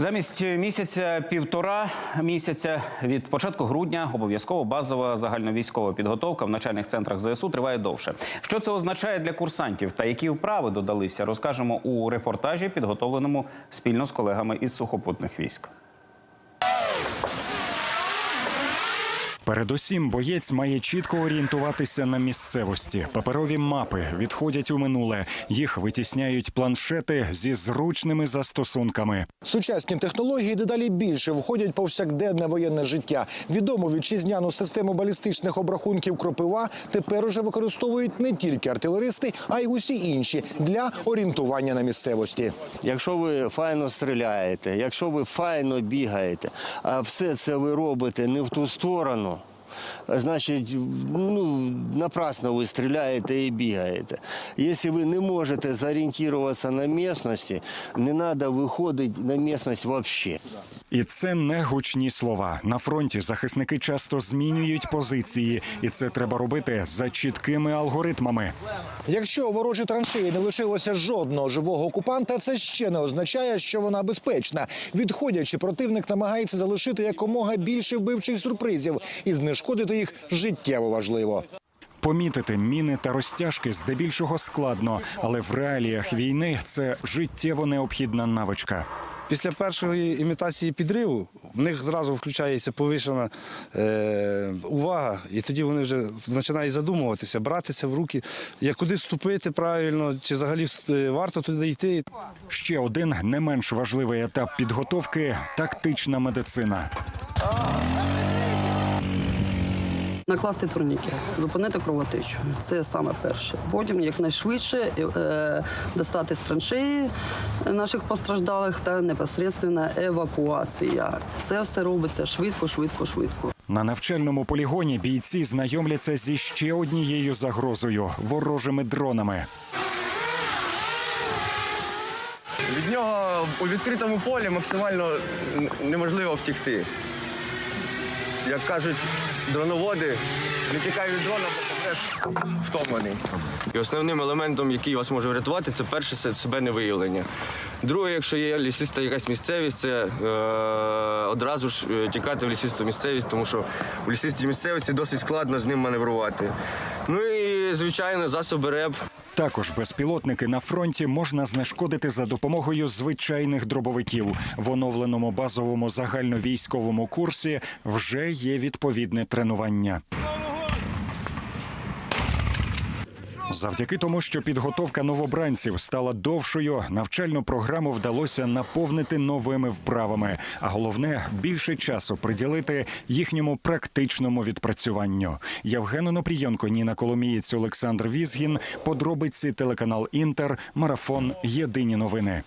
Замість місяця півтора місяця від початку грудня обов'язково базова загальновійськова підготовка в навчальних центрах ЗСУ триває довше. Що це означає для курсантів та які вправи додалися, розкажемо у репортажі, підготовленому спільно з колегами із сухопутних військ. Передусім, боєць має чітко орієнтуватися на місцевості. Паперові мапи відходять у минуле. Їх витісняють планшети зі зручними застосунками. Сучасні технології дедалі більше входять повсякденне воєнне життя. Відому вітчизняну систему балістичних обрахунків кропива тепер уже використовують не тільки артилеристи, а й усі інші для орієнтування на місцевості. Якщо ви файно стріляєте, якщо ви файно бігаєте, а все це ви робите не в ту сторону, значить, ну, напрасно ви стріляєте і бігаєте. Якщо ви не можете зорієнтуватися на місцевості, не треба виходити на місцевість взагалі. І це не гучні слова. На фронті захисники часто змінюють позиції, і це треба робити за чіткими алгоритмами. Якщо у ворожій траншеї не лишилося жодного живого окупанта, це ще не означає, що вона безпечна. Відходячи, противник намагається залишити якомога більше вбивчих сюрпризів і знешкодити їх життєво важливо. Помітити міни та розтяжки здебільшого складно, але в реаліях війни це життєво необхідна навичка. Після першої імітації підриву в них зразу включається повишена е, увага, і тоді вони вже починають задумуватися, брати це в руки, як куди ступити правильно, чи взагалі е, варто туди йти. Ще один не менш важливий етап підготовки тактична медицина. Накласти турніки, зупинити кровотечу. Це саме перше. Потім якнайшвидше е, достати з траншеї наших постраждалих та непосередньо евакуація. Це все робиться швидко, швидко, швидко. На навчальному полігоні бійці знайомляться зі ще однією загрозою ворожими дронами. Від нього у відкритому полі максимально неможливо втікти. Як кажуть дроноводи, не тікай від дрона, бо теж втомлений. І основним елементом, який вас може врятувати, це перше це себе невиявлення. Друге, якщо є лісиста якась місцевість, це е, одразу ж е, тікати в лісисту місцевість, тому що в лісистій місцевості досить складно з ним маневрувати. Ну і звичайно, засоби РЕБ. Також безпілотники на фронті можна знешкодити за допомогою звичайних дробовиків. В оновленому базовому загальновійськовому курсі вже є відповідне тренування. Завдяки тому, що підготовка новобранців стала довшою, навчальну програму вдалося наповнити новими вправами, а головне більше часу приділити їхньому практичному відпрацюванню. Євген Онопрієнко, Ніна Коломієць, Олександр Візгін. Подробиці телеканал Інтер. Марафон. Єдині новини.